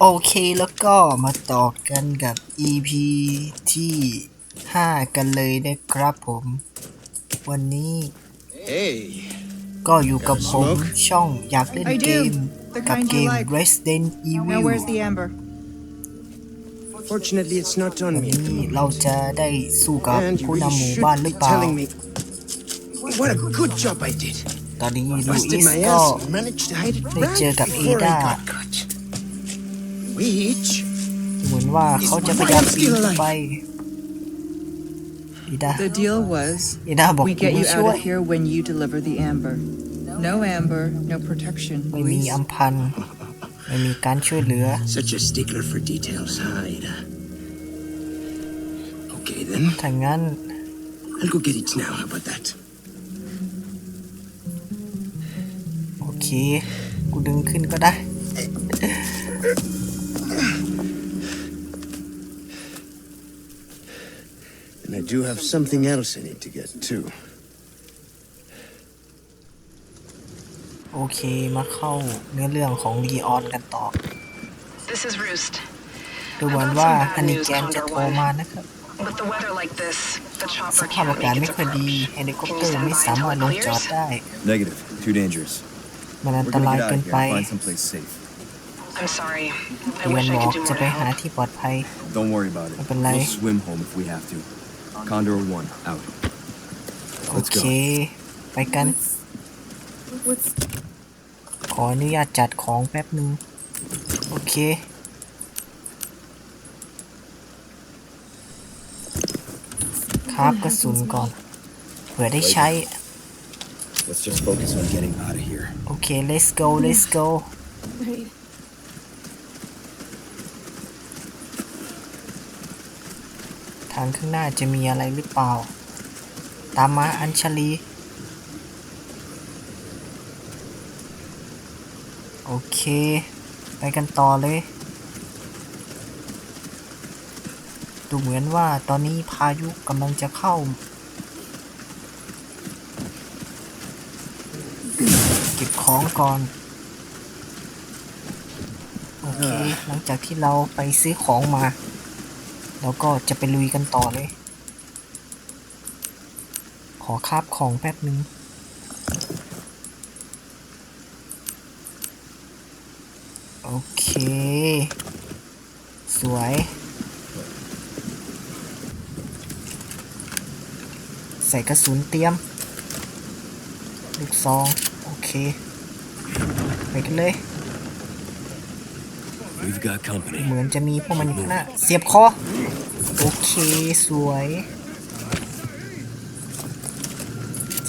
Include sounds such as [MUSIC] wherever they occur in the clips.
โอเคแล้วก็มาต่อกันกับ EP ที่ 5 กันเลยนะครับผม วันนี้ Hey, ก็อยู่กับผม Smoke? ช่องอยากเล่น I เก do. ม The กับ kind เก you ม like. Resident Now Evil where's the amber? fortunately it's not วั on น me at นี้ the เรา moment. จะได้สู้กับ And you ผู้ really นำหมู่ should บ้านหรื be อเปล่า telling me. What a good job I did. ตอนนี้ลู Busted อิส my ก็ ass and managed to hide it ได้เจอ right กับ before I Ada. got caught. Which เหมือนว่าเขาจะพยายามปีนขึ้นไปอีดา The deal was อีดาบอก we กู get ไม่ you ช่ว out ย of here when you deliver the amber. No amber, no protection. ไม่มี Luis. อัมพันธ์ไม่มีการช่วยเหลือ such a stickler for details, huh, Ada? Okay then, ถ้างั้น I'll go get it now. How about that? โอเค กูดึงขึ้นก็ได้ do have something else I need to get too. โอเค มาเข้าเนื้อเรื่องของลีออนกันต่อ This is Roost. ดูเหมือนว่าฮันนิแกนจะโทรมานะครับ With the weather like this, the ส chopper ภาพ can't อากาศ make ไม่ its ค่อยดี approach. เฮลิคอปเตอร์ไม่สามารถลงจอดได้ Negative. Too dangerous. มันอัน We're ต gonna ราย get out เกิ of น here ไป and find someplace safe. I'm sorry. I เดือน wish บ I อก could do จะ more ไป to หา help. ที่ปลอดภัย Don't worry about it. Open line. We'll swim home if we have to. Condor 1, out. โอ Let's เค go. ไปกันขออนุญาตจัดของแป๊บหนึ่งโอเค ครับกระสุนก่อน เผื่อได้ใช้ Let's just focus on getting out of here. โอเค let's go let's go ทางข้างหน้าจะมีอะไรหรือเปล่า ตามมาอัญชลี โอเค ไปกันต่อเลย ดูเหมือนว่าตอนนี้พายุกำลังจะเข้า เก็บของก่อน โอเค หลังจากที่เราไปซื้อของมา เราก็จะไปลุยกันต่อเลย ขอคาบของแป๊บหนึ่งโอเค สวย ใส่กระสุนเตรียม ลูกซอง โอเค ไปกันเลย We've got company. เหมือนจะมีพวกมันอยู่ข้างหน้า เสียบคอ โอเคสวย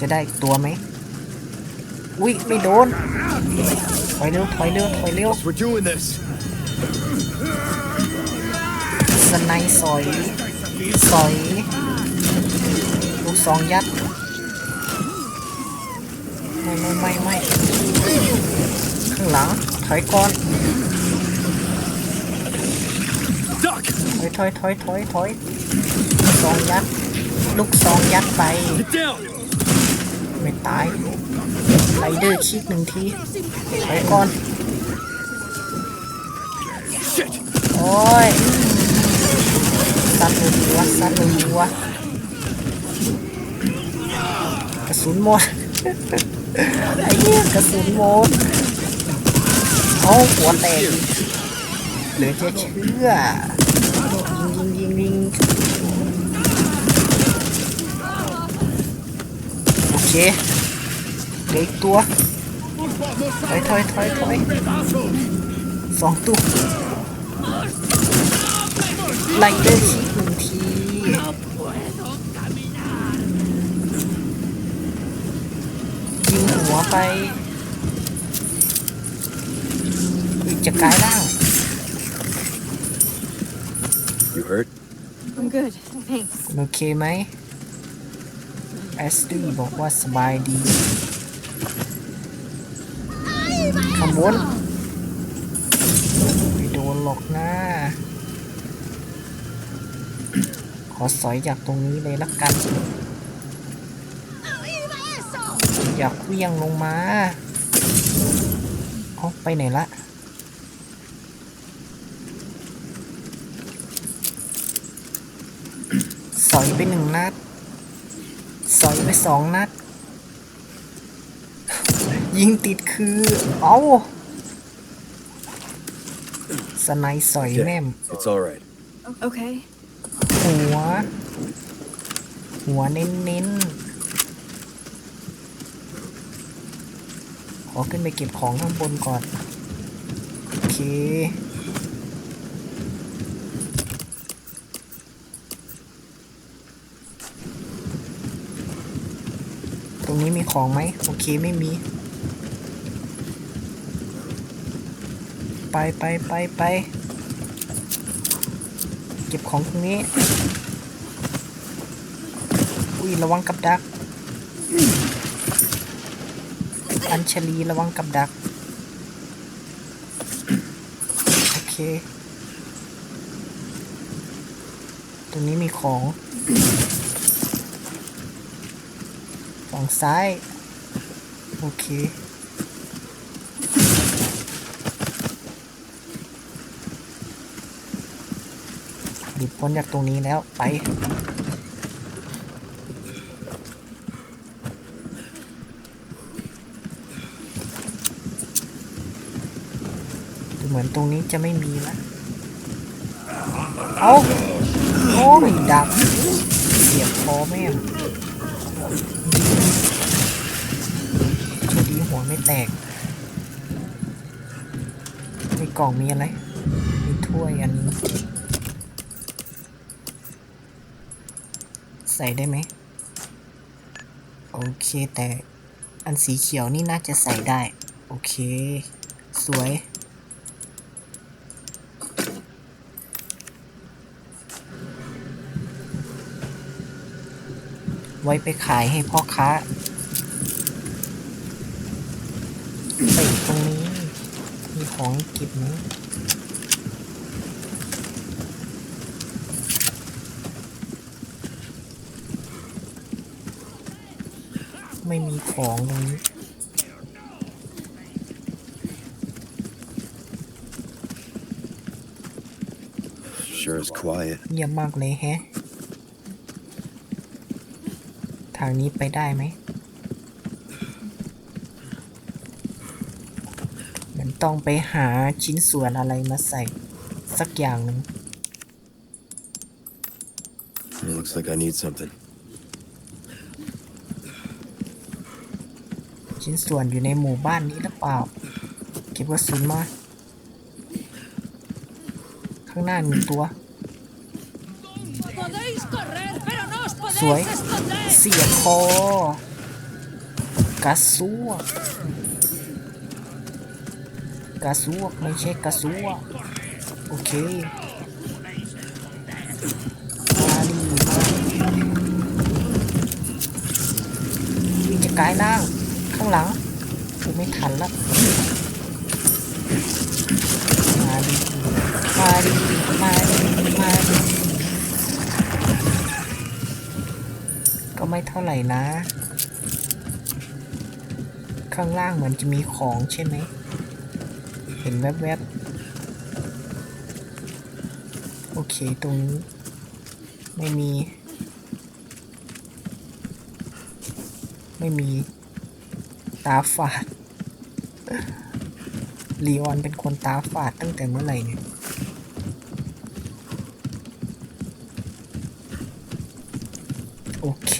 จะได้อีกตัวไหมอุ้ยไม่โดน ถอยเร็วถอยเร็วถอยเร็ว We're doing this. สไนด์สอยสอยลูกซองยัดไม่ไม่ไม่ไม่ข้างหลังถอยก่อน Duck! ถอยถอยถอยถอยถอยลูกซองยัดลูกซองยัดไป Get down! ไม่ตายไรเดอร์คิกหนึ่งทีถอยก่อน Shit! โอ้ยสัตว์เลยดีวะสัตว์เลยดีวะกระสุนหมด ไอ้เหี้ยกระสุนหมดเอาหัวแตกอีกเห ลือจะเชื่อยิงยิงยิงยิงโอเคเหลืออีกตัวถอยถอยถอยถอยสองตัวไล่เดอร์คิกหนึ่งทียิงหัวไปจะกลายร่าง You hurt? I'm good, thanks. โอเคไหมแอสตี้บอกว่าสบายดีข้างบนไม่โดนหรอกนะ ขอสอยจากตรงนี้เลยละกัน อยากเวี่ยงลงมาเอาไปไหนละ สอยไปหนึ่งนัด สอยไปสองนัด ยิงติดคือ เอาสไนด์สอยแม่ม It's all right. Okay. หัว หัวเน้นเน้นๆขอขึ้นไปเก็บของข้างบนก่อน โอเค รงนี้มีของไหมโอเคไม่มี ไปไปไปไปเก็บของตรงนี้ อุ้ยระวังกับดัก อัญชลีระวังกับดัก โอเค ตรงนี้มีของ ฝั่งซ้าย โอเค หลุดพ้นจากตรงนี้แล้วไปเหมือนตรงนี้จะไม่มีล้วเอาโอ้ยดับเสียบคอแม่งโชคดีหัว ไม่แตก ในกล่องมีอะไร มีถ้วยอันนี้ ใส่ได้ไหม โอเคแต่อันสีเขียวนี่น่าจะใส่ได้ โอเค สวยไว้ไปขายให้พ่อค้า ของเก็บนี้ไม่มีของตรงนี้ Sure is quiet. เงียบมากเลยแฮะ ทางนี้ไปได้ไหม มัน ต้องไปหาชิ้นส่วนอะไรมาใส่ สักอย่างหนึ่ง It looks like I need something. ชิ้นส่วนอยู่ในหมู่บ้านนี้หรือเปล่า เก็บกระสุนมา ข้างหน้ามีตัวสวยเสียบคอกระซวก กระซวกไม่ใช่กระซวกโอเคมาดิมาวิ่งจะกลายล่างข้างหลังกูไม่ทันละมาดิมาดิมาดิมาดิก็ไม่เท่าไหร่นะ ข้างล่างเหมือนจะมีของใช่ไหม เห็นแวบๆ โอเค ตรงนี้ ไม่มี ไม่มี ตาฝาดลีออนเป็นคนตาฝาดตั้งแต่เมื่อไหร่เนี่ยโอเค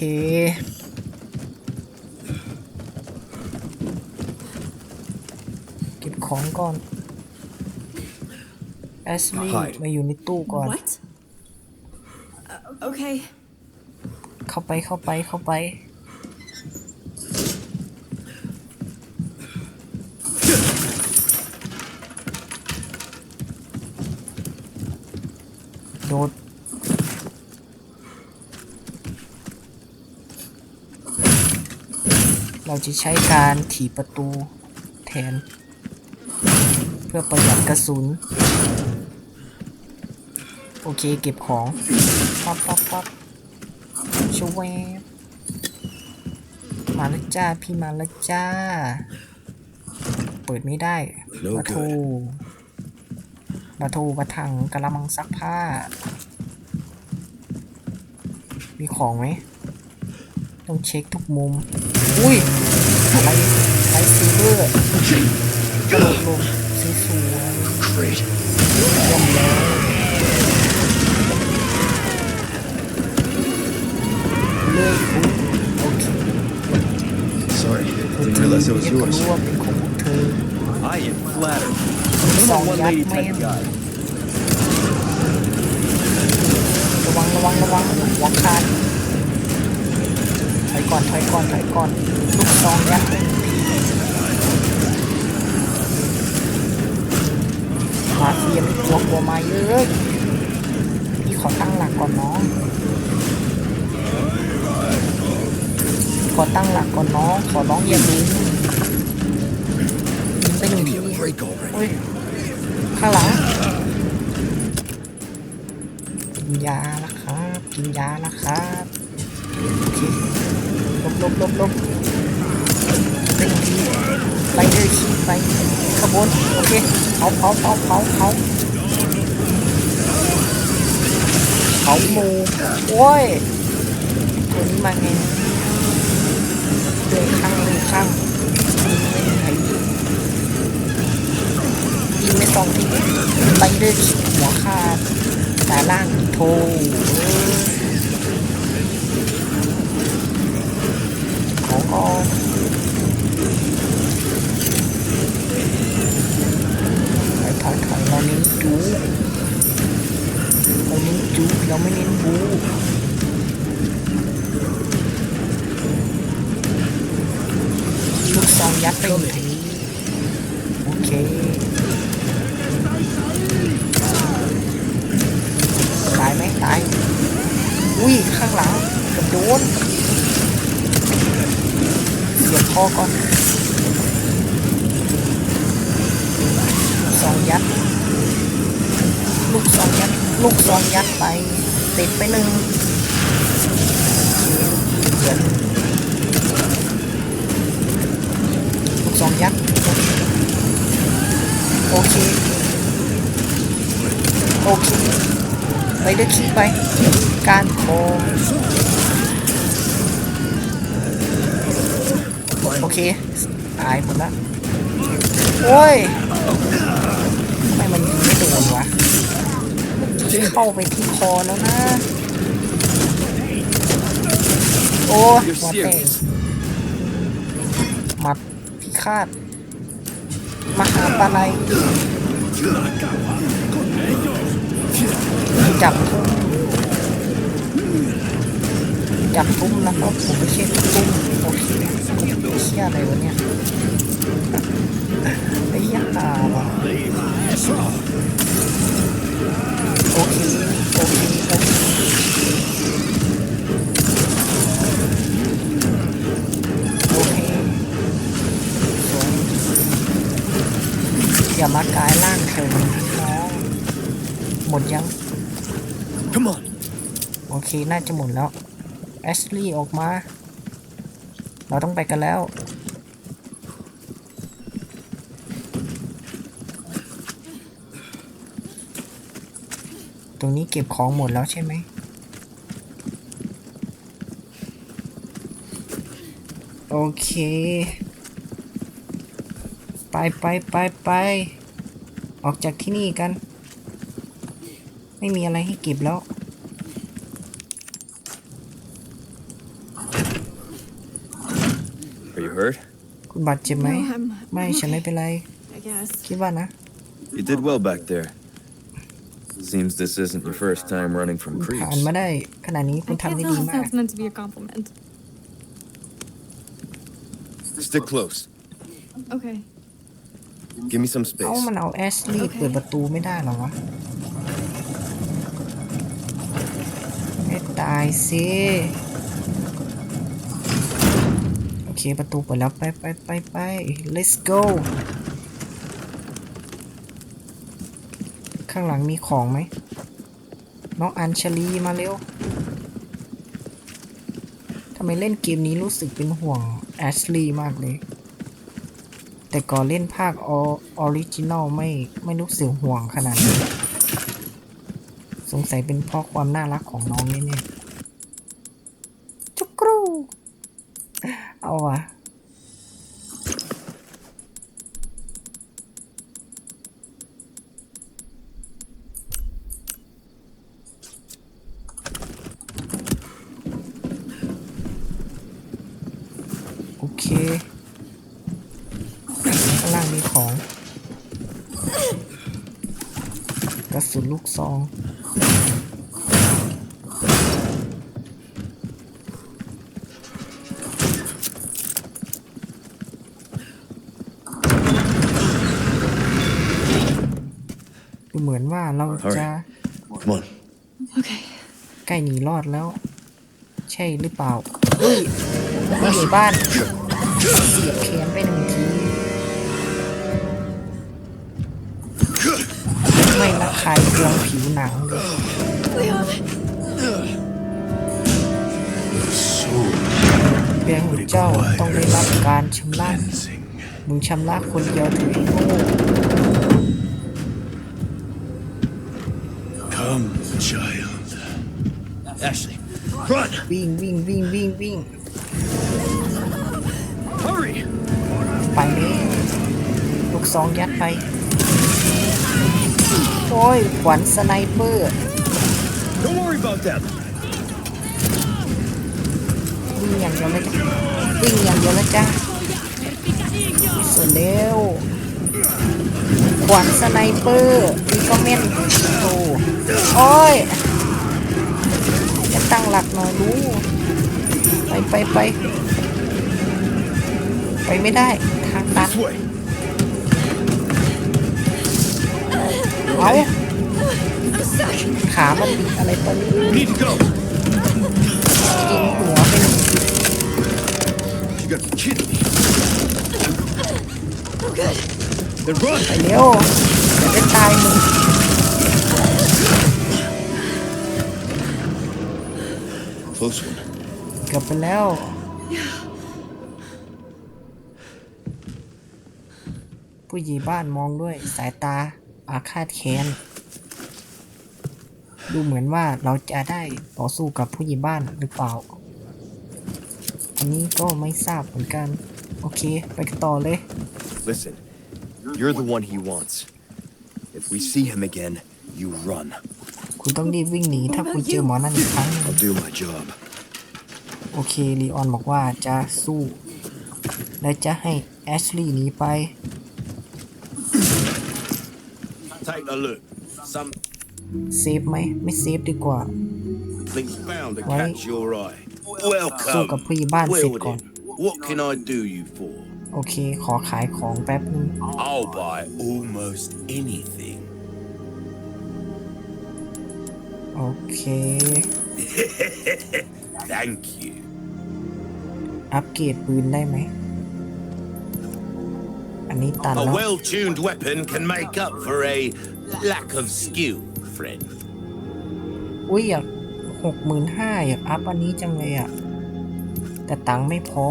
เก็บ ของก่อนแอสลี่ Hide มาอยู่ในตู้ก่อน What? Uh, okay. เข้าไปเข้าไปเข้าไป โดดเราจะใช้การถีบประตูแทนเพื่อประหยัดกระสุน โอเคเก็บของปั๊บปั๊บปั๊บชวบมาแล้วจ้าพี่มาแล้วจ้า เปิดไม่ได้ No มาโท good. มาโทมาถังกะละมังซักผ้า มีของไหมต้องเช็คทุกมุม อุ้ยอะไรไลท์ซีเบอร์กระโดดลงสวยๆ Great. เยี่ยมเลยเลิกปุ๊บโอเค Sorry, เธอ didn't จริง realize it ยัง was ก็ yours. รู้ว่าเป็นของพวกเธอ I am flattered. สอง I'm a ยัด one-lady แม่ type ง guy. ระวังระวังระวังหัวขาดถอยก่อนถอยก่อนถอยก่อนลูกซองยัดไปมาเฟียไม่กลัวกลัวมาเยอะพี่ขอตั้งหลักก่อนน้องขอตั้งหลักก่อนน้อง ขอร้องอย่าลืมยิงไปหนึ่งที Break already. โอ้ยข้างหลังกินยาล้วครับกินยาล้วครับโอเคลบลบลบลบ เป็นทีไปเลยขี่ไปขบวนโอเคเผาเผาเผาเผาเผาเผาหมูโอ้ยตัวนี้มาไงเดินข้างเลยข้างยิงไม่ไหนยิงไม่ต้องทีไปเลยหัวขาดสายล่างโทของออกถอยถอยถอยเราเน้นจูเราเน้นจูเราไม่เน้นบูลูกซองยัดไปอยู่ทีโอเค ตายไหมตาย อุ้ย ข้างหลังเกับโดน เสียบคอก่อนลูกซองยัด ลูกซองยัด ลูกซองยัดไป ติดไปหนึ่งเดี๋ยว องยัดโอเค โอเค ไปเดอร์คิดไป การโคโอเค ตายหมดละโอ้ยทำไมมันยิงไม่โดนวะเข้าไปที่คอแล้วนะ โอ้ยหัวแตก ฆาตมหาปาไหลจับทุ่มจับทุ่มนะครับผมไม่ใช่ทุ่มโอเคผมเชี่ยอะไรวะเนี่ยไอ้ยาว่ะ อย่ามากายร่างเธอน้องหมดยัง Come on. โอเค น่าจะหมดแล้วแอชลี่ออกมา เราต้องไปกันแล้ว ตรงนี้เก็บของหมดแล้วใช่ไหมโอเค ไปไปไปไป ออกจากที่นี่กัน ไม่มีอะไรให้เก็บแล้ว Are you hurt? คุณบาดเจ็บไหม No, I'm- ไม่ I'm ฉันไม่ okay. เป็นไร I guess. คิดว่านะ You did well back there. Seems this isn't your first time running from ผ่าน creeps. มาได้ขนาดนี้คุณ I ทำ can't ได้ tell ดี if มาก that's meant to be a compliment. Stick close. Okay. Give me some เอ้า space. มันเอาแอชลี่เปิดประตูไม่ได้เหรอวะ ไม่ตายสิโอเคประตูเปิดแล้วไปไปไปไป let's go ข้างหลังมีของไหม น้องอัญชลีมาเร็วทำไมเล่นเกมนี้รู้สึกเป็นห่วงแอชลีย์มากเลย แต่ก่อนเล่นภาคออริจินอลไม่ไม่รู้สึกห่วงขนาดนี้ สงสัยเป็นเพราะความน่ารักของน้องนี่เนี่ย ข้างล่างมีของ กระสุนลูกซอง ดูเหมือนว่าเราจะ Come on. Okay. ใกล้หนีรอดแล้ว ใช่หรือเปล่าเฮ้ยผู้ใหญ่บ้านเสียบแขนไปหนึ่งทีไม่ละคายเคืองผิวหนังเลย Leon. เพียงของเจ้าต้องได้รับการชำระ มึงชำระคนเดียวเถือะไอ้โง่ child. Ashley, run! วิ่งวิ่งวิ่งวิ่งวิ่ง Hurry! ไปเลยลูกซองยัดไป โอ้ยขวัญสไนเปอร์ Don't worry about them. วิ่งอย่างเดียวเลยจ้ะวิ่งอย่างเดียวเลยจ้ะสุดเร็ว ขวานสไนเปอร์นี่ก็แม่นโอ้โอ้ยจะตั้งหลักหน่อยรู้ไปไปไปไปไม่ได้ทางตัน This way. เอาขามันบิดอะไรตอนนี้ Need to go. ยิงหัวไปหนึ่งที You got kidding me. I'm good. Then run. ไปเร็วจะได้ตายมึง Close one. เกือบไปแล้ว ผู้ใหญ่บ้านมองด้วยสายตาอาฆาตแค้น ดูเหมือนว่าเราจะได้ต่อสู้กับผู้ใหญ่บ้านหรือเปล่า อันนี้ก็ไม่ทราบเหมือนกัน โอเค ไปกันต่อเลย Listen, you're the one he wants. If we see him again, you run. คุณต้องรีบวิ่งหนีถ้าคุณเจอหมอนั่นอีกครั้งหนึ่ง I'll do my job. โอเคลีออนบอกว่าจะสู้ และจะให้แอชลีย์หนีไป Take a look. เซฟไหม ไม่เซฟดีกว่า Something's bound to Right. catch your eye. สู้กับ Welcome. ผู้ใหญ่บ้านเสร็จ Well ก่อน then, what can I do you for? โอเค ขอขายของแป๊บนึง I'll buy almost anything. โอเค Thank you. อัปเกรดปืนได้ไหม อันนี้ตัน A แล้ว well-tuned weapon can make up for a lack of skill, friend. อุ้ยอยากหกหมื่นห้าอยากอัพอันนี้จังเลยอะ แต่ตังค์ไม่พอ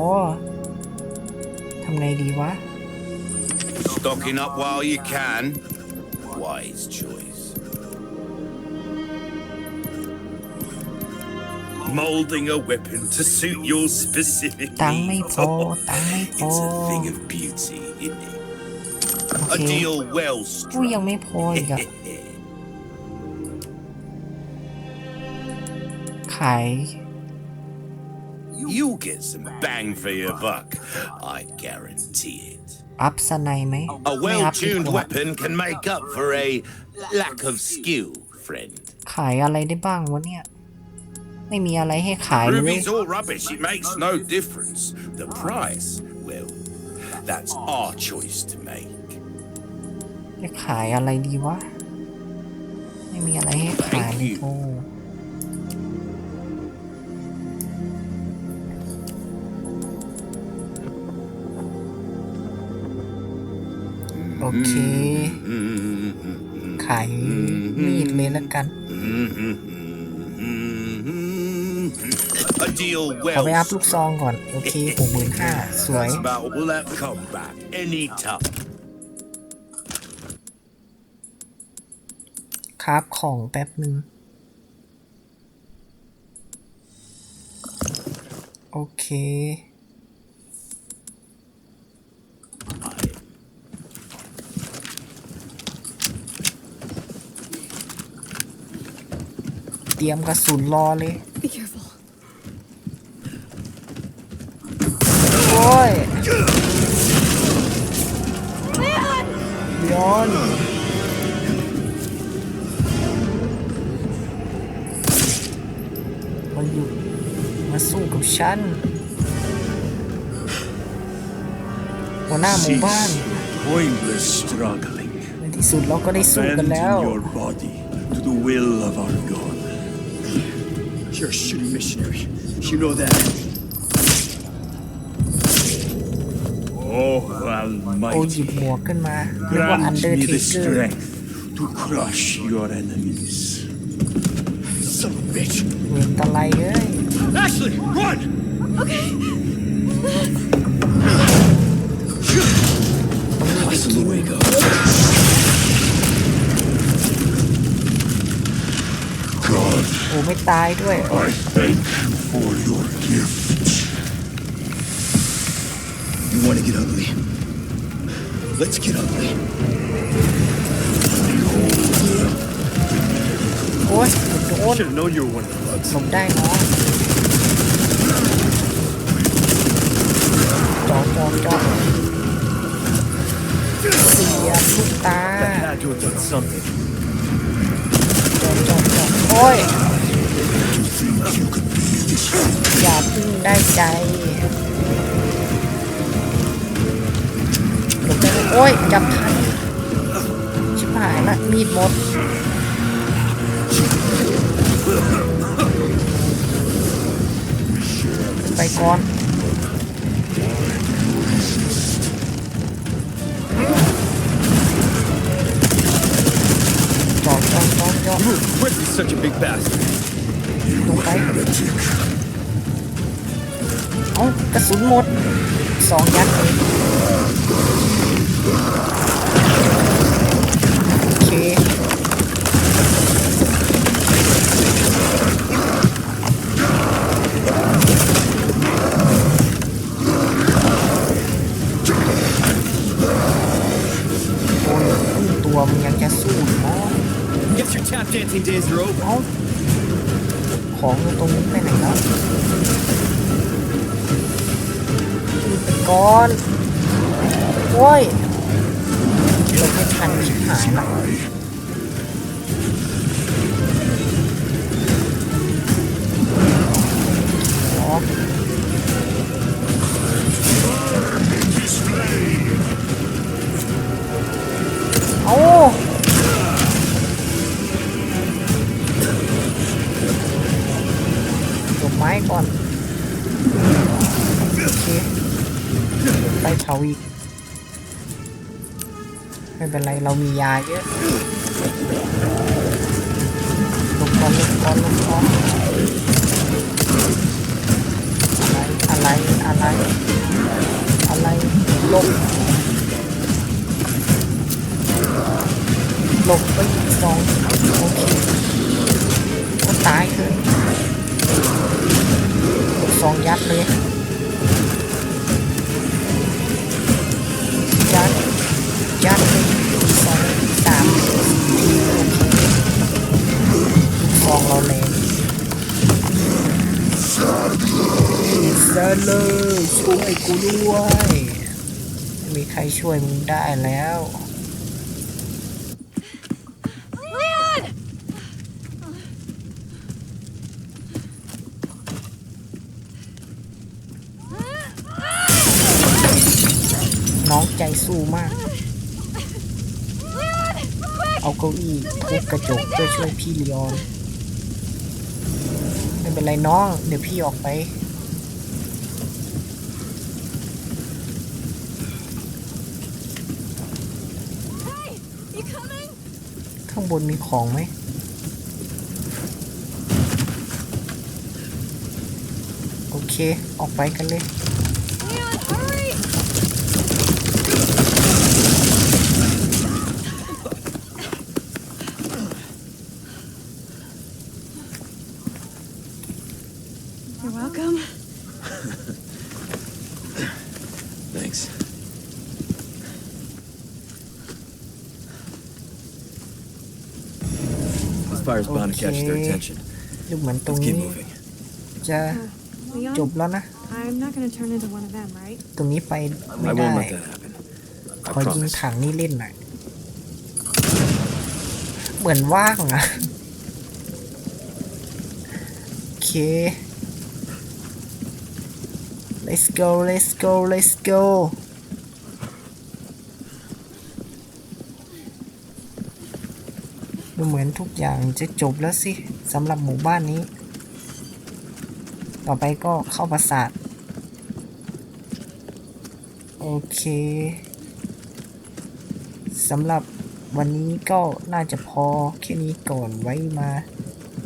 ทำไงดีวะ Stocking up while you can. Wise choice. Molding a weapon to suit your specific ตังค์ไม่ needs. พอ ตังค์ไม่พอ It's a thing of beauty, isn't it? โอ A เค deal well อุ้ย struck. ยังไม่พออีกอะขาย [LAUGHS] You'll get some bang for your buck. I guarantee it. อัพสไนไหม A ไม่อัพดี well-tuned กว่า weapon can make up for a lack of skill, friend. ขายอะไรได้บ้างวะเนี่ย ไม่มีอะไรให้ขายเลย Rubies or rubbish, it makes no difference. The price, well, that's our choice to make. จะขายอะไรดีวะ ไม่มีอะไรให้ขายเลยโอ้ โอเคขายมีดเลยแล้วกันขอไปอัพลูกซองก่อน โอเคหกหมื่นห้าสวย คราฟของแป๊บหนึ่งโอเค ตรียมกระสุนรอเลย Be careful. โอ้อ้ยย้อนมาหยุดมาสู้กับฉันหัวหน้าหมู่บ้าน Pointless struggling. ในที่สุดเราก็ได้สู้กัน Bend แล้ว your body to the will of our God. You're a shooting missionary. You know that. Oh, โอ้หยิบ Almighty, หมวกขึ้นมาเรียกว่าอัน grant เดอร์ me เท the เกอร์ strength to crush your enemies. Son of a bitch. เวนตะไลเอ้ย Ashley, run! Listen ไม่ตายด้วย I thank you for your gift. You want to get ugly? Let's get ugly. โอ้ยโดน Should have known you were one of the bugs. หลบได้เนาะจอดจอดจอดเสียบลูกตา That had to have done something. จอดจอดจอดโอ้ย อย่าพึ่งได้ใจหลบได้ไหมโอ้ยจับทันชิบหายละมีดหมดไปก่อนจอดจอดจอดจอด Ridley's such a big bastard. ลงไปเอ้ากระสุนหมดสองยัดเลยโอเคโอ้ยครึ่งตัวมันยังจะสู้อีกเนาะ Guess your tap dancing days are over. ของตรงนี้ไปไหนแล้วขึ้นไปก่อนโอ้ยหลบไม่ทันชิบหายละ เป็นไรเรามียาเยอะ ซาเลยช่วยกูด้วยไม่มีใครช่วยมึงได้แล้ว Leon! น้องใจสู้มาก เอาเก้าอี้ทุบกระจกเพื่อช่วยพี่ลีออนไม่เป็นไรน้อง เดี๋ยวพี่ออกไป Hey! You coming? ข้าง บนมีของไหมโอเค ออกไปกันเลย Leon, hurry! You're welcome. Thanks. This fire's bound to catch their Okay. attention. ดูเหมือนตรง Let's นี้ keep moving. จะ Leon? จบแล้วนะ Uh, I'm not gonna turn into one of them, right? ตรงนี้ไป ไม่ I ได้ won't let that happen. ขอ I ยิง promise. ถังนี่เล่นหน่อยเหมือนว่างอะโอเค let's go let's go let's go ดูเหมือนทุกอย่างจะจบแล้วสิสำหรับหมู่บ้านนี้ ต่อไปก็เข้าปราสาท โอเคสำหรับวันนี้ก็น่าจะพอแค่นี้ก่อนไว้มา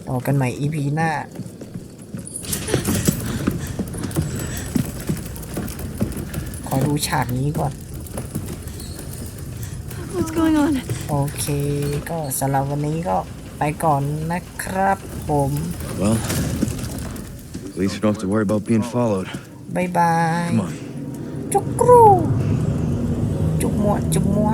ต่อกันใหม่ EP หน้าขอดูฉากนี้ก่อน What's going on? โอเค ก็สำหรับวันนี้ก็ไปก่อนนะครับผม Well, at least you don't have to worry about being followed. บ๊ายบาย Come on. จุกกรู จุกมัวจุกมัว